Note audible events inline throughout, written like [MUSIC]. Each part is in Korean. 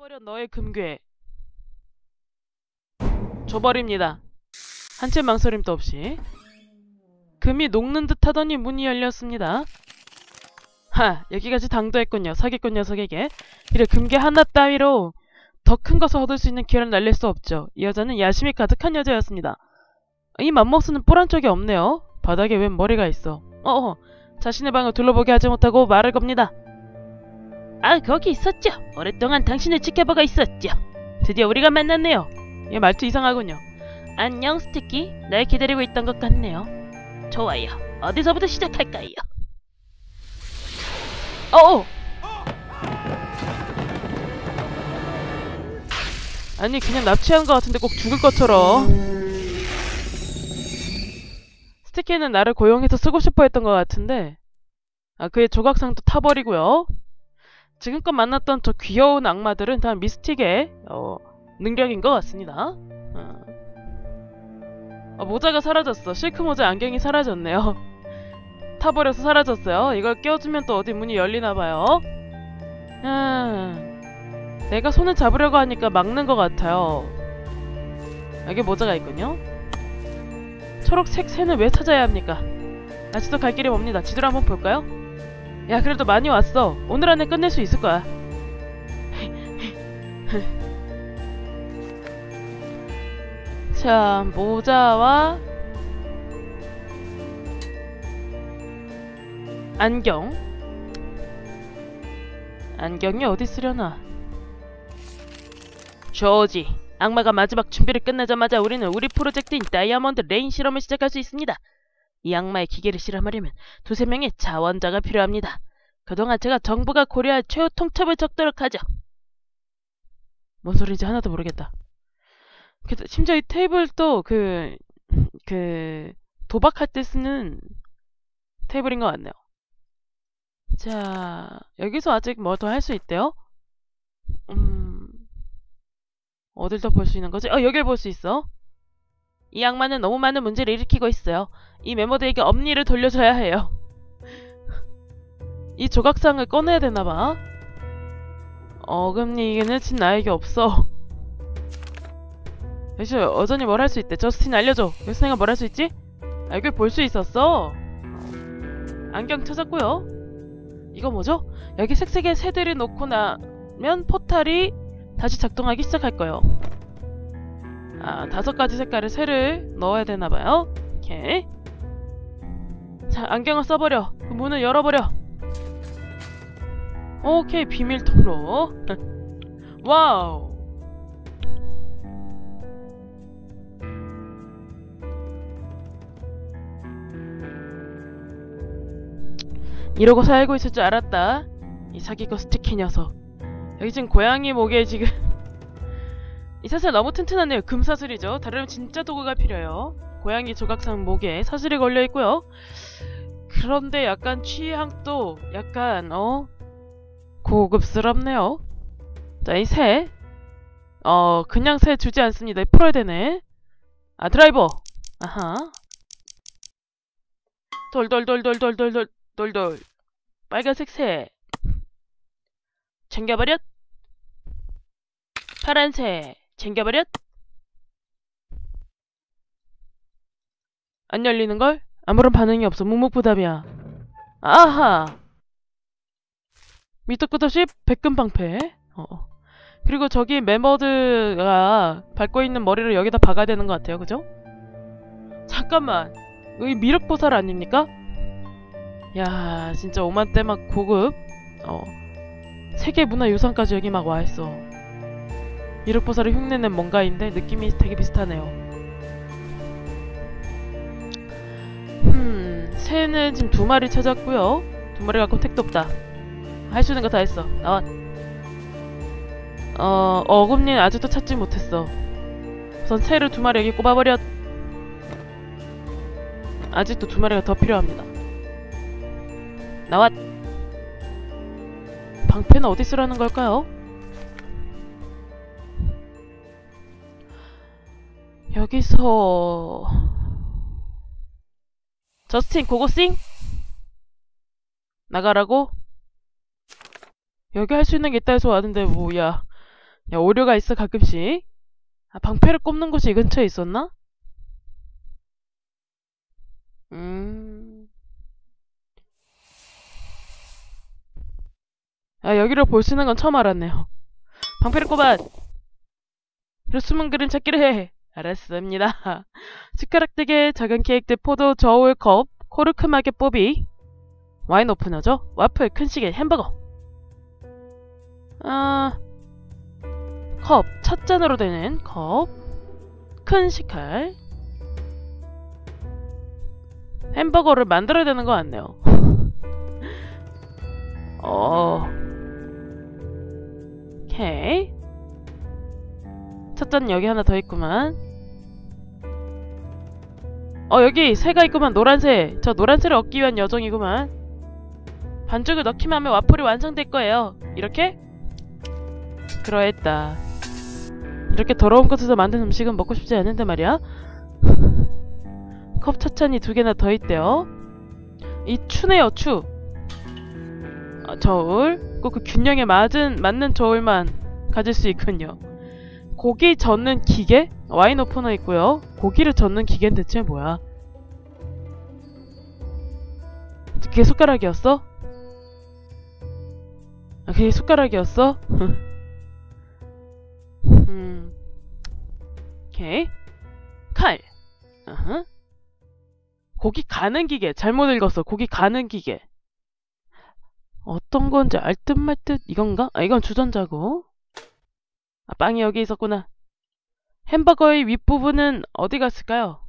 놔버려 너의 금괴. 줘버립니다. 한치 망설임도 없이. 금이 녹는 듯 하더니 문이 열렸습니다. 하, 여기까지 당도했군요. 사기꾼 녀석에게. 이래 금괴 하나 따위로 더 큰 것을 얻을 수 있는 기회를 날릴 수 없죠. 이 여자는 야심이 가득한 여자였습니다. 이 맘먹스는 뿔한 쪽이 없네요. 바닥에 웬 머리가 있어. 어어, 자신의 방을 둘러보게 하지 못하고 말을 겁니다. 아, 거기 있었죠. 오랫동안 당신을 지켜보고 있었죠. 드디어 우리가 만났네요. 얘 말투 이상하군요. 안녕, 스티키. 날 기다리고 있던 것 같네요. 좋아요. 어디서부터 시작할까요? 어어! 아니, 그냥 납치한 것 같은데 꼭 죽을 것처럼. 스티키는 나를 고용해서 쓰고 싶어 했던 것 같은데, 아, 그의 조각상도 타버리고요. 지금껏 만났던 저 귀여운 악마들은 다 미스틱의 어, 능력인 것 같습니다. 어. 어, 모자가 사라졌어. 실크 모자 안경이 사라졌네요. [LAUGHS] 타버려서 사라졌어요. 이걸 껴주면 또 어디 문이 열리나봐요. 음, 내가 손을 잡으려고 하니까 막는 것 같아요. 여기 모자가 있군요. 초록색 새는 왜 찾아야 합니까? 아직도 갈 길이 멉니다. 지도를 한번 볼까요? 야 그래도 많이 왔어. 오늘 안에 끝낼 수 있을 거야. 자 모자와 안경. 안경이 어디 쓰려나? 조지 악마가 마지막 준비를 끝내자마자 우리는 우리 프로젝트인 다이아몬드 레인 실험을 시작할 수 있습니다 이 악마의 기계를 실험하려면 두세 명의 자원자가 필요합니다. 그동안 제가 정부가 고려할 최후 통첩을 적도록 하죠. 뭔 소리인지 하나도 모르겠다. 그, 심지어 이 테이블도 그, 그, 도박할 때 쓰는 테이블인 것 같네요. 자, 여기서 아직 뭐 더 할 수 있대요? 음, 어딜 더 볼 수 있는 거지? 어, 여길 볼 수 있어. 이 악마는 너무 많은 문제를 일으키고 있어요. 이 멤버들에게 엄니를 돌려줘야 해요. 이 조각상을 꺼내야 되나봐. 어금니는 진 나에게 없어. 역시 여전히 뭘할 수 있대. 저스틴 알려줘. 여스틴가 뭘 할 수 있지? 아, 이걸 볼 수 있었어. 안경 찾았고요. 이거 뭐죠? 여기 색색의 새들을 놓고 나면 포탈이 다시 작동하기 시작할 거예요. 아, 다섯 가지 색깔의 새를 넣어야 되나봐요. 오케이. 자, 안경을 써버려. 그 문을 열어버려. 오케이, 비밀 통로. [LAUGHS] 와우. 이러고 살고 있을 줄 알았다. 이 사기꾼 스티키 녀석. 여기 지금 고양이 목에 지금 이 사슬 너무 튼튼하네요. 금사슬이죠. 다르면 진짜 도구가 필요해요. 고양이 조각상 목에 사슬이 걸려 있고요. 그런데 약간 취향도 약간 어 고급스럽네요. 자, 이 새. 어, 그냥 새 주지 않습니다. 풀어야 되네. 아, 드라이버. 아하. 돌돌돌돌돌돌돌 돌돌. 빨간색 새. 챙겨버렸. 파란색. 챙겨버렸. 안 열리는걸? 아무런 반응이 없어. 묵묵부답이야. 아하! 밑도 끝도 없이 백금방패. 어. 그리고 저기 멤버드가 밟고 있는 머리를 여기다 박아야 되는 것 같아요. 그죠? 잠깐만. 여기 미륵보살 아닙니까? 야 진짜 오만때 막 고급 어 세계문화유산까지 여기 막 와있어. 미륵보살을 흉내낸 뭔가인데 느낌이 되게 비슷하네요. 음, 새는 지금 두 마리 찾았고요. 두 마리 갖고 택도 없다. 할 수 있는 거 다 했어. 나와. 어, 어금니는 아직도 찾지 못했어. 우선 새를 두 마리 여기 꼽아버렸. 아직도 두 마리가 더 필요합니다. 나와. 방패는 어디 쓰라는 걸까요? 여기서 저스틴 고고싱 나가라고 여기 할 수 있는 게 있다 해서 왔는데 뭐야 야, 오류가 있어, 가끔씩. 아, 방패를 꼽는 곳이 이 근처에 있었나? 음. 아, 여기를 볼 수 있는 건 처음 알았네요. 방패를 꼽아! 이런 숨은 그림 찾기를 해! 알았습니다. [LAUGHS] 숟가락대게 작은 케이크들 포도 저울 컵 코르크마개 뽀비 와인 오프너죠? 와플 큰 시계 햄버거 아... 컵, 첫 잔으로 되는 컵, 큰 식칼, 햄버거를 만들어야 되는 거 같네요. [LAUGHS] 어, 오케이. 첫잔 여기 하나 더 있구만. 어, 여기 새가 있구만, 노란새. 저 노란새를 얻기 위한 여정이구만. 반죽을 넣기만 하면 와플이 완성될 거예요. 이렇게? 그러했다. 이렇게 더러운 곳에서 만든 음식은 먹고 싶지 않은데 말이야. [LAUGHS] 컵 차찬이 두 개나 더 있대요. 이 추네요, 추. 아, 저울. 꼭 그 균형에 맞은, 맞는 저울만 가질 수 있군요. 고기 젓는 기계? 와인 오프너 있고요. 고기를 젓는 기계는 대체 뭐야? 그게 숟가락이었어? 아, 그게 숟가락이었어? [LAUGHS] 음. 오케이. 칼. 어허. 고기 가는 기계. 잘못 읽었어. 고기 가는 기계. 어떤 건지 알 듯 말듯 이건가? 아, 이건 주전자고. 아, 빵이 여기 있었구나. 햄버거의 윗부분은 어디 갔을까요?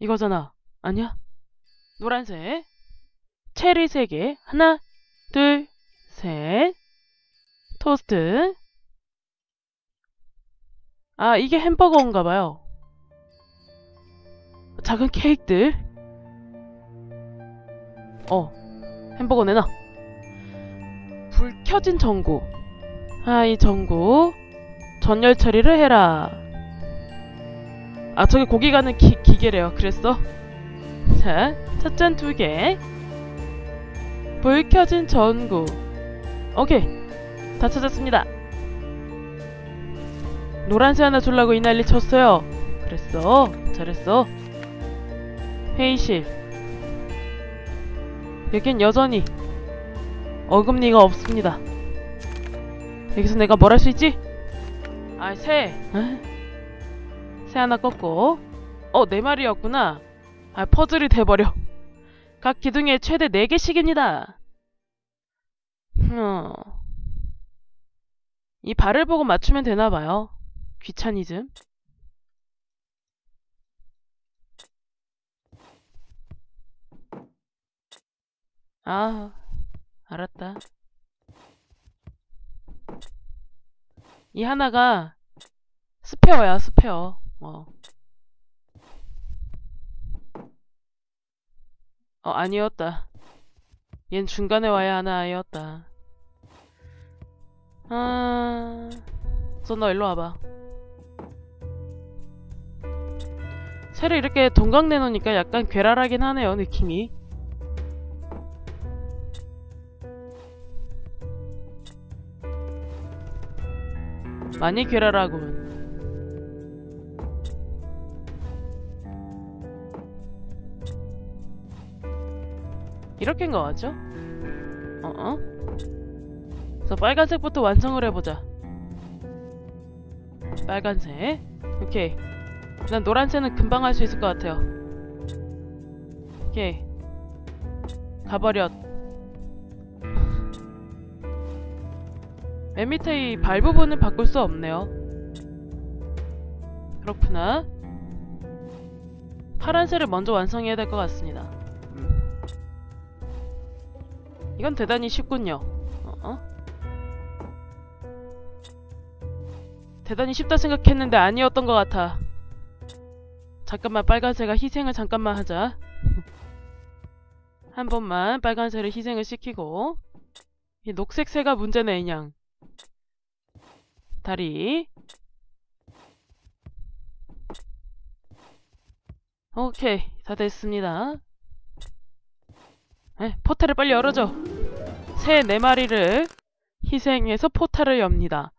이거잖아. 아니야? 노란색. 체리 3개. 하나, 둘, 셋. 토스트. 아, 이게 햄버거인가 봐요. 작은 케이크들. 어, 햄버거 내놔. 불 켜진 전구. 아, 이 전구. 전열 처리를 해라. 아, 저게 고기 가는 기, 기계래요. 그랬어? 자, 첫 잔 두 개. 불 켜진 전구. 오케이. 다 찾았습니다. 노란새 하나 줄라고 이 난리 쳤어요. 그랬어. 잘했어. 회의실. 여긴 여전히 어금니가 없습니다. 여기서 내가 뭘 할 수 있지? 아, 새. 새 하나 꺾고. 어, 네 마리였구나. 아, 퍼즐이 돼버려. 각 기둥에 최대 4개씩입니다. 어. 이 발을 보고 맞추면 되나봐요. 귀차니즘. 아, 알았다. 이 하나가 스페어야, 스페어. 어. 어, 아니었다. 얜 중간에 와야 하나 아이였다. 아... 너 일로 와봐. 새를 이렇게 동강 내놓으니까 약간 괴랄하긴 하네요, 느낌이. 많이 괴랄하군. 이렇게인 거 같죠? 어어? 그래서 빨간색부터 완성을 해보자. 빨간색. 오케이. 난 노란색은 금방 할 수 있을 것 같아요. 오케이. 가버렸. 맨 밑에 이 발 부분을 바꿀 수 없네요. 그렇구나. 파란색을 먼저 완성해야 될 것 같습니다. 음. 이건 대단히 쉽군요. 어? 어? 대단히 쉽다 생각했는데 아니었던 것 같아. 잠깐만 빨간색아 희생을 잠깐만 하자. [LAUGHS] 한 번만 빨간색을 희생을 시키고 이 녹색 새가 문제네 그냥. 다리 오케이 다 됐습니다. 에, 포탈을 빨리 열어줘. 새 네 마리를 희생해서 포탈을 엽니다.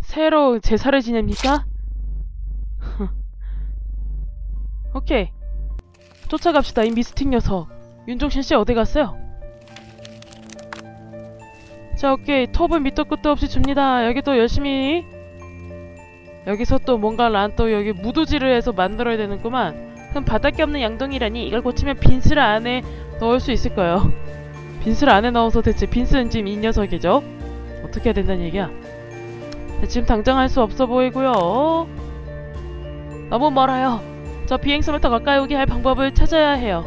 새로 제사를 지냅니까? [LAUGHS] 오케이. 쫓아갑시다, 이 미스틱 녀석. 윤종신 씨 어디 갔어요? 자, 오케이. 톱을 밑도 끝도 없이 줍니다. 여기 또 열심히. 여기서 또 뭔가 난또 여기 무두질을 해서 만들어야 되는구만. 그럼 바닥에 없는 양동이라니 이걸 고치면 빈스를 안에 넣을 수 있을 거예요. [LAUGHS] 빈스를 안에 넣어서 대체 빈스는 지금 이 녀석이죠? 어떻게 해야 된다는 얘기야? 네, 지금 당장 할 수 없어 보이고요. 너무 멀어요. 저 비행선을 더 가까이 오게 할 방법을 찾아야 해요.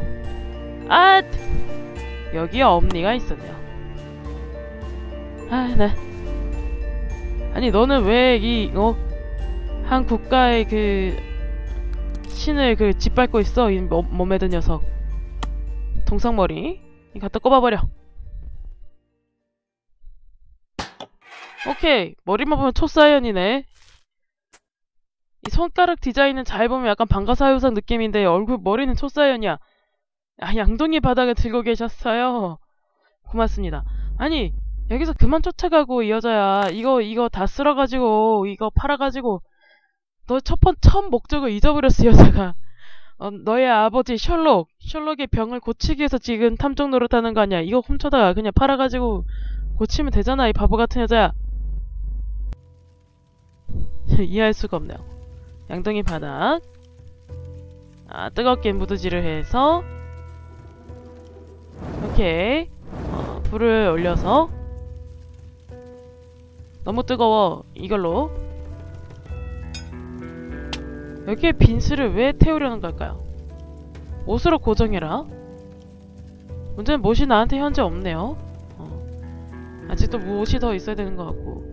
아! 여기에 엄니가 있었네요. 아, 네. 아니, 너는 왜 이, 어? 한 국가의 그, 신을 그 짓밟고 있어? 이 몸- 몸에 든 녀석. 동상머리. 이 갖다 꼽아버려. 오케이. 머리만 보면 초사이언이네. 이 손가락 디자인은 잘 보면 약간 방가사유상 느낌인데 얼굴 머리는 초사이언이야. 아, 양동이 바닥에 들고 계셨어요. 고맙습니다. 아니, 여기서 그만 쫓아가고 이 여자야. 이거 이거 다 쓸어가지고 이거 팔아가지고 너 첫번 처음 목적을 잊어버렸어 여자가. 어, 너의 아버지 셜록, 셜록의 병을 고치기 위해서 지금 탐정 노릇하는 거 아니야? 이거 훔쳐다가 그냥 팔아가지고 고치면 되잖아 이 바보 같은 여자야. [LAUGHS] 이해할 수가 없네요. 양동이 바닥. 아 뜨겁게 무드질을 해서 오케이 어, 불을 올려서 너무 뜨거워 이걸로 여기에 빈스를 왜 태우려는 걸까요? 옷으로 고정해라 문제는 못이 나한테 현재 없네요 어. 아직도 못이 더 있어야 되는 것 같고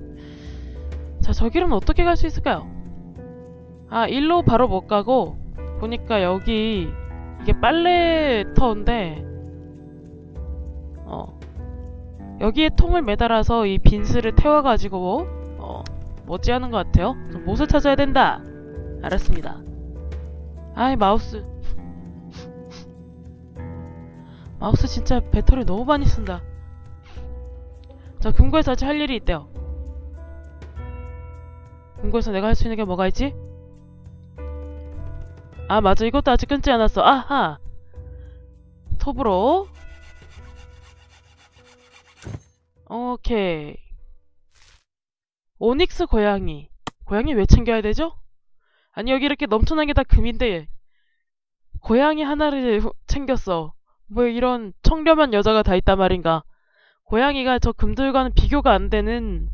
자 저기는 어떻게 갈 수 있을까요? 아 일로 바로 못 가고 보니까 여기 이게 빨래터인데 여기에 통을 매달아서 이 빈스를 태워가지고 어 뭐지 하는 것 같아요? 좀 못을 찾아야 된다. 알았습니다. 아이 마우스. 마우스 진짜 배터리 너무 많이 쓴다. 자 금고에서 아직 할 일이 있대요. 금고에서 내가 할 수 있는 게 뭐가 있지? 아 맞아. 이것도 아직 끊지 않았어. 아하! 톱으로 오케이 오닉스 고양이 고양이 왜 챙겨야 되죠? 아니 여기 이렇게 넘쳐난 게다 금인데 고양이 하나를 후- 챙겼어 뭐 이런 청렴한 여자가 다 있단 말인가 고양이가 저 금들과는 비교가 안 되는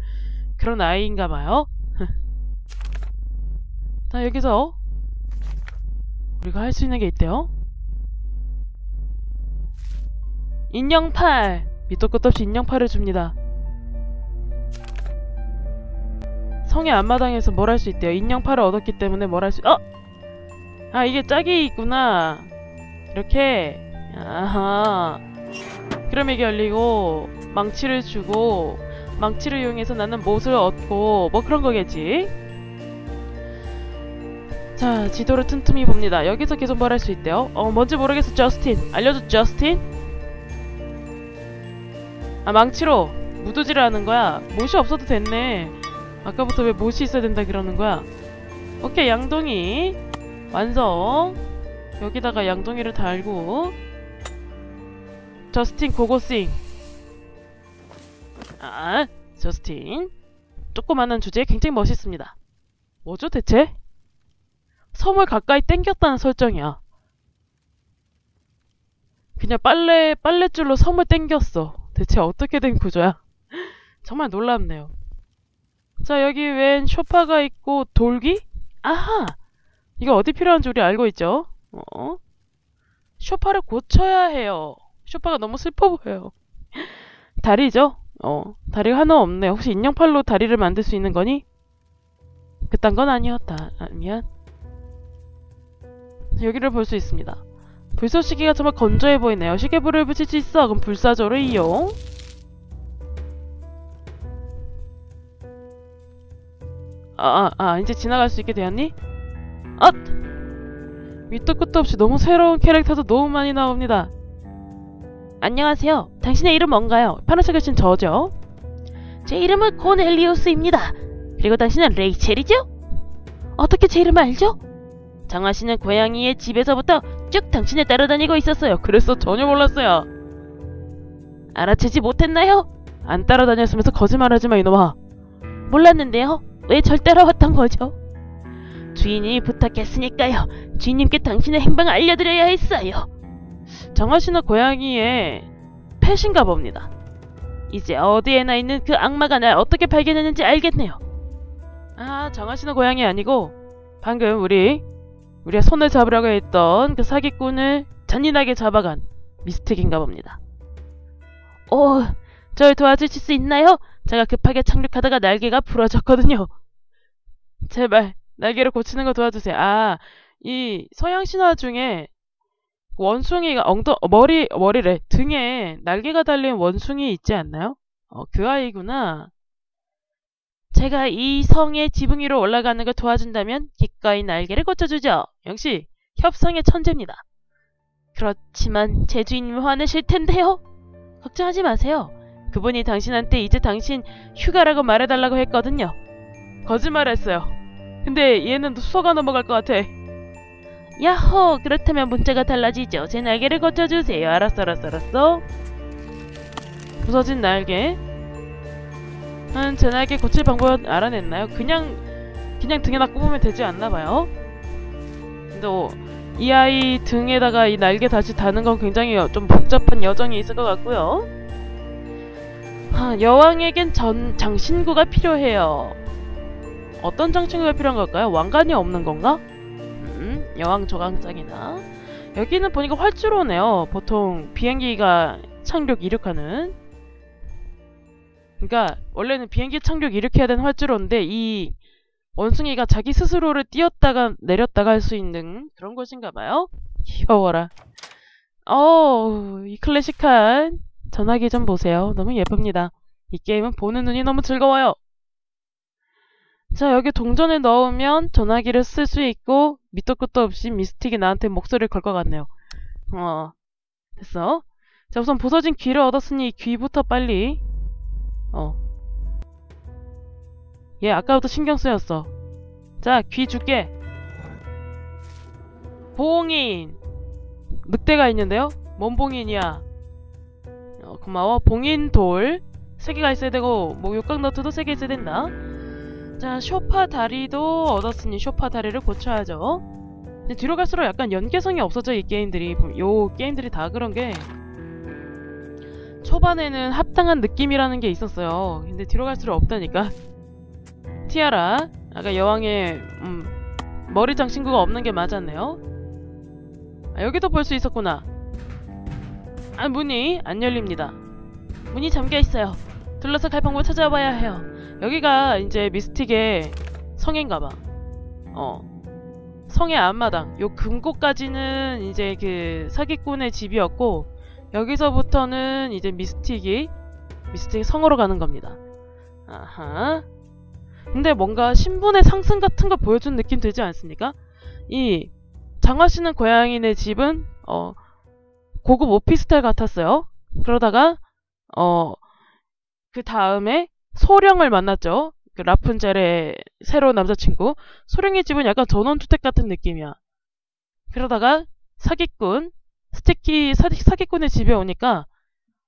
그런 아이인가 봐요 [LAUGHS] 자 여기서 우리가 할 수 있는 게 있대요. 인형 팔! 밑도 끝도 없이 인형팔을 줍니다. 성의 앞마당에서 뭘 할 수 있대요. 인형팔을 얻었기 때문에 뭘 할 수... 어! 아 이게 짝이 있구나. 이렇게 아하 그럼 이게 열리고 망치를 주고 망치를 이용해서 나는 못을 얻고 뭐 그런 거겠지. 자, 지도를 틈틈이 봅니다. 여기서 계속 뭘 할 수 있대요. 어, 뭔지 모르겠어, 저스틴. 알려줘, 저스틴. 아, 망치로 무두질을 하는 거야. 못이 없어도 됐네. 아까부터 왜 못이 있어야 된다 그러는 거야. 오케이, 양동이. 완성. 여기다가 양동이를 달고. 저스틴 고고싱. 아, 저스틴. 조그마한 주제에 굉장히 멋있습니다. 뭐죠, 대체? 섬을 가까이 땡겼다는 설정이야. 그냥 빨래 빨래줄로 섬을 땡겼어. 대체 어떻게 된 구조야? [LAUGHS] 정말 놀랍네요. 자 여기 웬 쇼파가 있고 돌기? 아하! 이거 어디 필요한지 우리 알고 있죠? 어? 쇼파를 고쳐야 해요. 쇼파가 너무 슬퍼 보여요. [LAUGHS] 다리죠? 어, 다리가 하나 없네. 혹시 인형팔로 다리를 만들 수 있는 거니? 그딴 건 아니었다. 아, 미안. 여기를 볼 수 있습니다. 불쏘시개가 정말 건조해 보이네요. 시계불을 붙일 수 있어. 그럼 불사조를 이용. 아, 아, 아, 이제 지나갈 수 있게 되었니? 아! 밑도 끝도 없이 너무 새로운 캐릭터도 너무 많이 나옵니다. 안녕하세요. 당신의 이름 뭔가요? 파란색 글씨는 저죠? 제 이름은 코넬리우스입니다. 그리고 당신은 레이첼이죠? 어떻게 제 이름 알죠? 정화 씨는 고양이의 집에서부터 쭉 당신을 따라다니고 있었어요. 그래서 전혀 몰랐어요. 알아채지 못했나요? 안 따라다녔으면서 거짓말하지 마 이놈아. 몰랐는데요. 왜 절 따라왔던 거죠? 주인이 부탁했으니까요. 주인님께 당신의 행방을 알려드려야 했어요. 정화 씨는 고양이의 펫인가 봅니다. 이제 어디에나 있는 그 악마가 날 어떻게 발견했는지 알겠네요. 아, 정화 씨는 고양이 아니고 방금 우리 우리가 손을 잡으려고 했던 그 사기꾼을 잔인하게 잡아간 미스틱인가 봅니다. 오, 절 도와주실 수 있나요? 제가 급하게 착륙하다가 날개가 부러졌거든요. 제발 날개를 고치는 거 도와주세요. 아, 이 서양 신화 중에 원숭이가 엉덩 머리 머리래 등에 날개가 달린 원숭이 있지 않나요? 어, 그 아이구나. 제가 이 성의 지붕 위로 올라가는 걸 도와준다면 기꺼이 날개를 고쳐주죠. 역시 협상의 천재입니다. 그렇지만 제 주인님 화내실 텐데요. 걱정하지 마세요. 그분이 당신한테 이제 당신 휴가라고 말해달라고 했거든요. 거짓말했어요. 근데 얘는 수서가 넘어갈 것 같아. 야호! 그렇다면 문제가 달라지죠. 제 날개를 고쳐주세요. 알았어, 알았어, 알았어. 부서진 날개. 음, 제 날개 고칠 방법 알아냈나요? 그냥, 그냥 등에다 꼽으면 되지 않나봐요. 근데 어, 이 아이 등에다가 이 날개 다시 다는 건 굉장히 좀 복잡한 여정이 있을 것 같고요. 아, 여왕에겐 전 장신구가 필요해요. 어떤 장신구가 필요한 걸까요? 왕관이 없는 건가? 음, 여왕 조각장이나 여기는 보니까 활주로네요. 보통 비행기가 착륙 이륙하는 그러니까 원래는 비행기 착륙 이륙해야 되는 활주로인데 이 원숭이가 자기 스스로를 띄었다가 내렸다가 할 수 있는 그런 곳인가 봐요. 귀여워라. 어우, 이 클래식한 전화기 좀 보세요. 너무 예쁩니다. 이 게임은 보는 눈이 너무 즐거워요. 자, 여기 동전을 넣으면 전화기를 쓸 수 있고 밑도 끝도 없이 미스틱이 나한테 목소리를 걸 것 같네요. 어, 됐어. 자, 우선 부서진 귀를 얻었으니 귀부터 빨리 어. 얘 아까부터 신경 쓰였어. 자, 귀 줄게. 봉인. 늑대가 있는데요? 뭔 봉인이야? 어, 고마워. 봉인 돌. 세 개가 있어야 되고, 뭐 육각 너트도 세 개 있어야 된다. 자, 쇼파 다리도 얻었으니 쇼파 다리를 고쳐야죠. 근데 뒤로 갈수록 약간 연계성이 없어져, 이 게임들이. 요 게임들이 다 그런 게. 초반에는 합당한 느낌이라는 게 있었어요. 근데 뒤로 갈수록 없다니까. 티아라. 아까 여왕의 음, 머리장 친구가 없는 게 맞았네요. 아, 여기도 볼 수 있었구나. 아, 문이 안 열립니다. 문이 잠겨 있어요. 둘러서 갈 방법을 찾아봐야 해요. 여기가 이제 미스틱의 성인가봐. 어. 성의 앞마당. 요 금고까지는 이제 그 사기꾼의 집이었고, 여기서부터는 이제 미스틱이 미스틱 성으로 가는 겁니다. 아하. 근데 뭔가 신분의 상승 같은 거 보여준 느낌 들지 않습니까? 이 장화 씨는 고양이네 집은 어 고급 오피스텔 같았어요. 그러다가 어 그 다음에 소령을 만났죠. 그 라푼젤의 새로운 남자친구. 소령의 집은 약간 전원주택 같은 느낌이야. 그러다가 사기꾼 스티키 사기, 사기꾼의 집에 오니까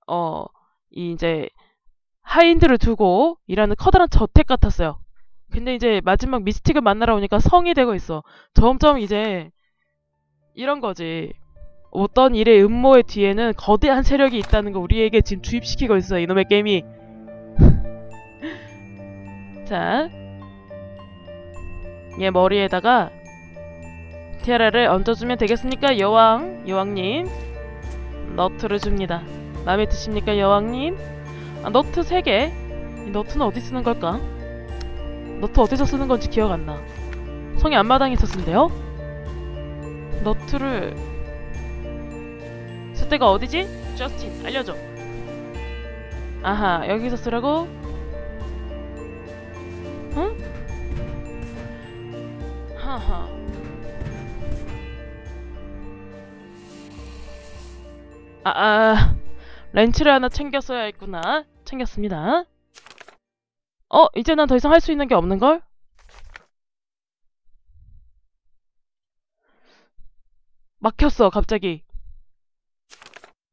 어 이제 하인들을 두고 일하는 커다란 저택 같았어요. 근데 이제 마지막 미스틱을 만나러 오니까 성이 되고 있어. 점점 이제 이런 거지. 어떤 일의 음모의 뒤에는 거대한 세력이 있다는 거 우리에게 지금 주입시키고 있어 이놈의 게임이. [LAUGHS] 자, 얘 머리에다가 티아라를 얹어주면 되겠습니까? 여왕, 여왕님. 너트를 줍니다. 마음에 드십니까, 여왕님? 아, 너트 3개. 이 너트는 어디 쓰는 걸까? 너트 어디서 쓰는 건지 기억 안 나. 성의 앞마당에서 쓴대요? 너트를 쓸 때가 어디지? 저스틴, 알려줘. 아하, 여기서 쓰라고? 응? 하하. 아, 아, 렌치를 하나 챙겼어야 했구나. 챙겼습니다. 어, 이제 난 더 이상 할 수 있는 게 없는걸? 막혔어, 갑자기.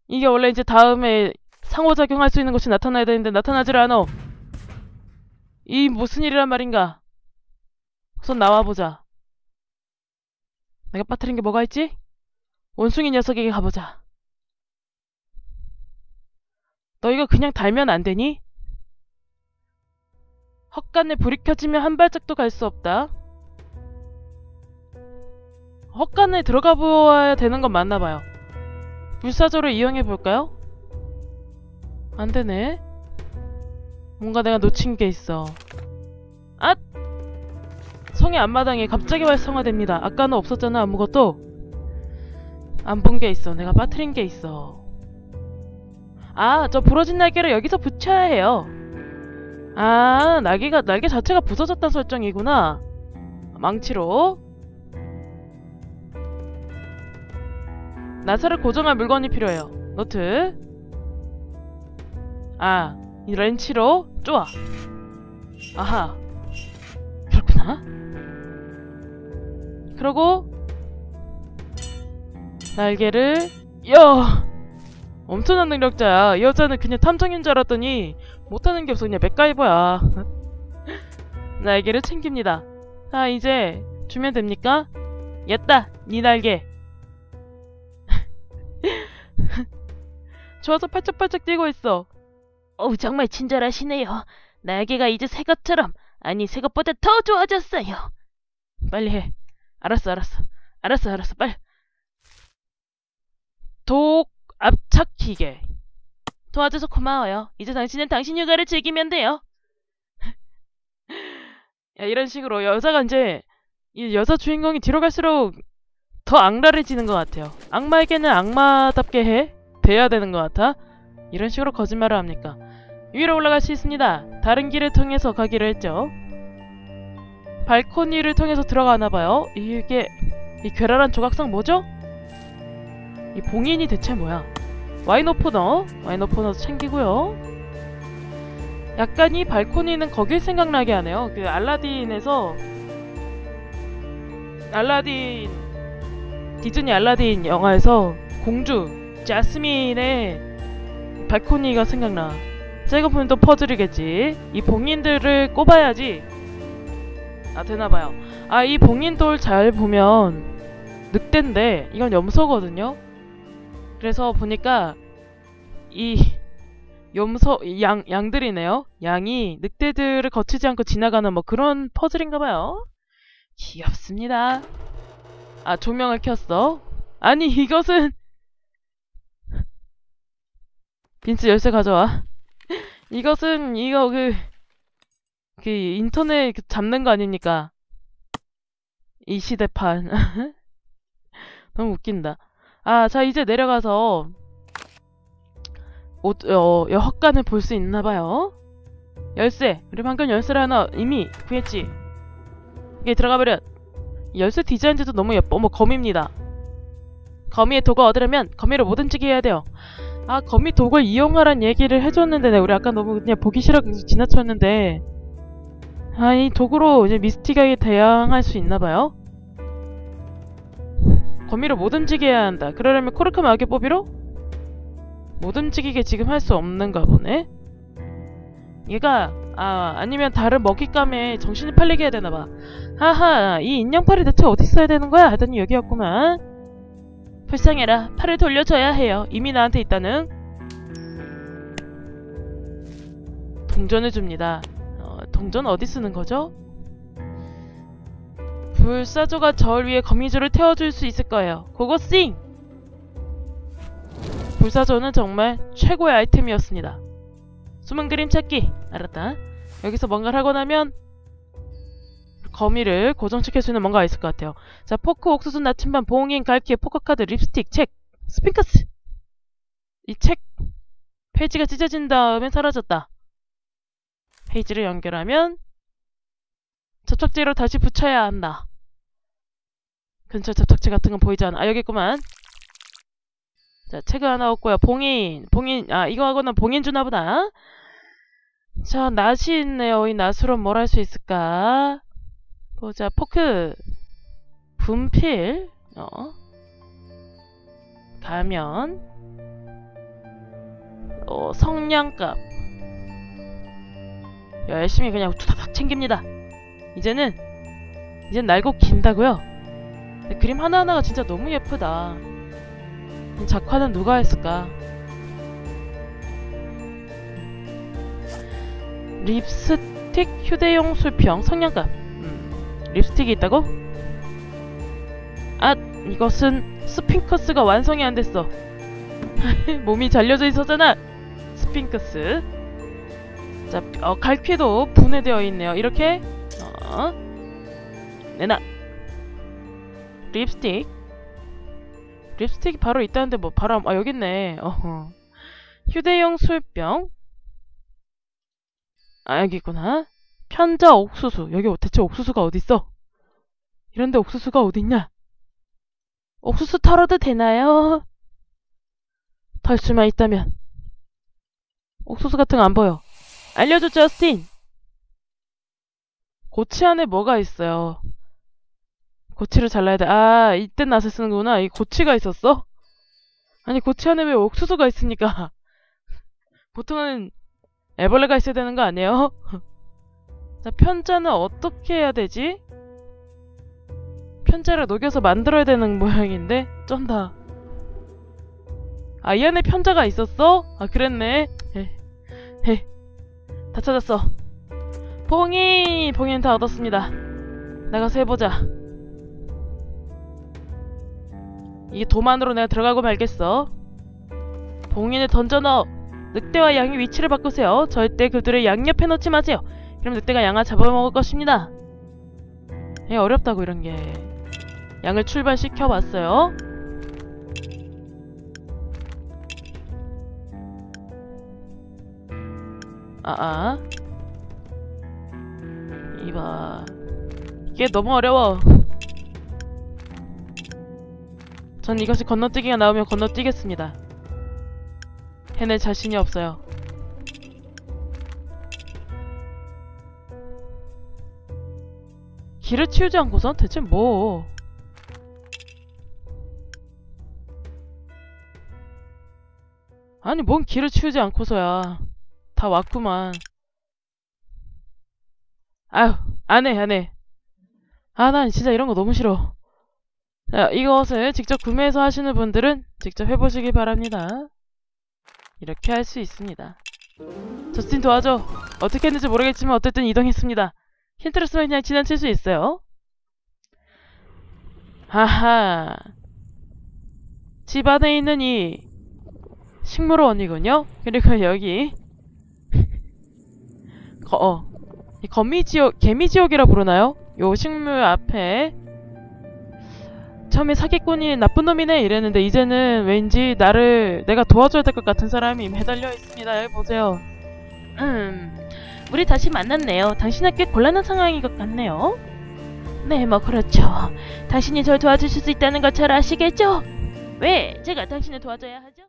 이게 원래 이제 다음에 상호작용할 수 있는 것이 나타나야 되는데 나타나질 않어. 이 무슨 일이란 말인가? 우선 나와보자. 내가 빠뜨린 게 뭐가 있지? 원숭이 녀석에게 가보자. 너 이거 그냥 달면 안 되니? 헛간에 불이 켜지면 한 발짝도 갈 수 없다. 헛간에 들어가 보아야 되는 건 맞나 봐요. 불사조를 이용해 볼까요? 안 되네. 뭔가 내가 놓친 게 있어. 아! 성의 앞마당에 갑자기 활성화됩니다. 아까는 없었잖아 아무것도. 안 본 게 있어. 내가 빠뜨린 게 있어. 아, 저 부러진 날개를 여기서 붙여야 해요. 아, 날개가 날개 자체가 부서졌다는 설정이구나. 망치로. 나사를 고정할 물건이 필요해요. 노트. 아, 이 렌치로 쪼아. 아하. 그렇구나. 그러고 날개를 야 엄청난 능력자야. 이 여자는 그냥 탐정인 줄 알았더니 못하는 게 없어 그냥 맥가이버야. [LAUGHS] 날개를 챙깁니다. 자 이제 주면 됩니까? 였다 네 날개. [LAUGHS] 좋아서 팔짝팔짝 뛰고 있어. 어우 정말 친절하시네요. 날개가 이제 새 것처럼 아니 새 것보다 더 좋아졌어요. 빨리 해. 알았어 알았어 알았어 알았어 빨리. 독 압착기계. 도와줘서 고마워요. 이제 당신은 당신 육아를 즐기면 돼요. [LAUGHS] 야, 이런 식으로 여자가 이제 이 여자 주인공이 뒤로 갈수록 더 악랄해지는 것 같아요. 악마에게는 악마답게 해. 돼야 되는 것 같아. 이런 식으로 거짓말을 합니까? 위로 올라갈 수 있습니다. 다른 길을 통해서 가기로 했죠. 발코니를 통해서 들어가나 봐요. 이게 이 괴랄한 조각상 뭐죠? 이 봉인이 대체 뭐야? 와인 오프너, 와인 오프너 챙기고요. 약간 이 발코니는 거길 생각나게 하네요. 그 알라딘에서 알라딘 디즈니 알라딘 영화에서 공주 자스민의 발코니가 생각나. 제가 보면 또 퍼즐이겠지. 이 봉인들을 꼽아야지. 아 되나봐요. 아 이 봉인돌 잘 보면 늑대인데 이건 염소거든요. 그래서 보니까 이 염소 양 양들이네요. 양이 늑대들을 거치지 않고 지나가는 뭐 그런 퍼즐인가 봐요. 귀엽습니다. 아 조명을 켰어. 아니 이것은 빈스 열쇠 가져와. 이것은 이거 그, 그 인터넷 그 잡는 거 아닙니까? 이 시대판. [LAUGHS] 너무 웃긴다. 아, 자 이제 내려가서 옷, 어, 헛간을 볼 수 있나봐요. 열쇠. 우리 방금 열쇠를 하나 이미 구했지. 이게 들어가 버려. 열쇠 디자인도 너무 예뻐. 어머 거미입니다. 거미의 도구 얻으려면 거미를 못 움직이게 해야 돼요. 아 거미 도구를 이용하란 얘기를 해줬는데 네, 우리 아까 너무 그냥 보기 싫어 지나쳤는데 아이 도구로 이제 미스틱하게 대항할 수 있나봐요. 거미를 못 움직이게 해야 한다. 그러려면 코르크 마개 뽑이로 못 움직이게 지금 할 수 없는가 보네. 얘가 아 아니면 다른 먹잇감에 정신이 팔리게 해야 되나봐. 하하 이 인형팔이 대체 어디 있어야 되는 거야? 하더니 여기였구만. 불쌍해라. 팔을 돌려줘야 해요. 이미 나한테 있다는. 동전을 줍니다. 어, 동전 어디 쓰는 거죠? 불사조가 절 위에 거미줄을 태워줄 수 있을 거예요. 고고 싱! 불사조는 정말 최고의 아이템이었습니다. 숨은 그림 찾기! 알았다. 여기서 뭔가를 하고 나면 거미를 고정시킬 수 있는 뭔가가 있을 것 같아요. 자, 포크, 옥수수, 나침반, 봉인, 갈퀴, 포커카드, 립스틱, 책, 스핑크스! 이 책 페이지가 찢어진 다음에 사라졌다. 페이지를 연결하면 접착제로 다시 붙여야 한다. 근처 접착제 같은 건 보이지 않아. 아, 여기 있구만. 자, 책을 하나 얻고요. 봉인, 봉인, 아, 이거 하고는 봉인 주나 보다. 자, 낫이 있네요. 이 낫으로 뭘 할 수 있을까? 보자, 포크. 분필. 어. 가면. 어, 성냥갑. 열심히 그냥 투다닥 챙깁니다. 이제는, 이젠 날고 긴다고요? 그림 하나하나가 진짜 너무 예쁘다. 이 작화는 누가 했을까? 립스틱 휴대용 술병 성냥갑 음, 립스틱이 있다고? 아 이것은 스핑크스가 완성이 안 됐어 [LAUGHS] 몸이 잘려져 있었잖아 스핑크스 자 어, 갈퀴도 분해되어 있네요 이렇게 어, 내놔 립스틱? 립스틱이 바로 있다는데 뭐 바로 아 여기 있네. 어허. 휴대용 술병? 아 여기 있구나. 편자 옥수수. 여기 대체 옥수수가 어딨어? 이런데 옥수수가 어딨냐? 옥수수 털어도 되나요? 털 수만 있다면. 옥수수 같은 거 안 보여. 알려줘 저스틴. 고치 안에 뭐가 있어요 고치를 잘라야 돼. 아, 이때 낫을 쓰는구나. 이 고치가 있었어? 아니, 고치 안에 왜 옥수수가 있습니까? [LAUGHS] 보통은 애벌레가 있어야 되는 거 아니에요? [LAUGHS] 자, 편자는 어떻게 해야 되지? 편자를 녹여서 만들어야 되는 [LAUGHS] 모양인데? 쩐다. 아, 이 안에 편자가 있었어? 아, 그랬네. 헤, 헤. 다 찾았어. 봉이! 봉이는 다 얻었습니다. 나가서 해보자. 이게 도만으로 내가 들어가고 말겠어. 봉인을 던져 넣어. 늑대와 양의 위치를 바꾸세요. 절대 그들을 양옆에 놓지 마세요. 그럼 늑대가 양을 잡아먹을 것입니다. 예, 어렵다고 이런 게. 양을 출발시켜 봤어요. 아아. 이봐. 이게 너무 어려워. 전 이것이 건너뛰기가 나오면 건너뛰겠습니다. 해낼 자신이 없어요. 길을 치우지 않고선 대체 뭐... 아니 뭔 길을 치우지 않고서야. 다 왔구만. 아휴 안해 안해. 아 난 진짜 이런 거 너무 싫어 자, 이것을 직접 구매해서 하시는 분들은 직접 해보시기 바랍니다. 이렇게 할 수 있습니다. 저스틴 도와줘. 어떻게 했는지 모르겠지만 어쨌든 이동했습니다. 힌트를 쓰면 그냥 지나칠 수 있어요. 하하. 집 안에 있는 이 식물원이군요. 그리고 여기 [LAUGHS] 거, 어, 이 거미지옥, 개미지옥이라 부르나요? 요 식물 앞에 처음에 사기꾼이 나쁜 놈이네 이랬는데 이제는 왠지 나를 내가 도와줘야 될 것 같은 사람이 매달려 있습니다. 여기 보세요. 음, 우리 다시 만났네요. 당신은 꽤 곤란한 상황인 것 같네요. 네, 뭐 그렇죠. 당신이 절 도와주실 수 있다는 걸잘 아시겠죠? 왜? 제가 당신을 도와줘야 하죠?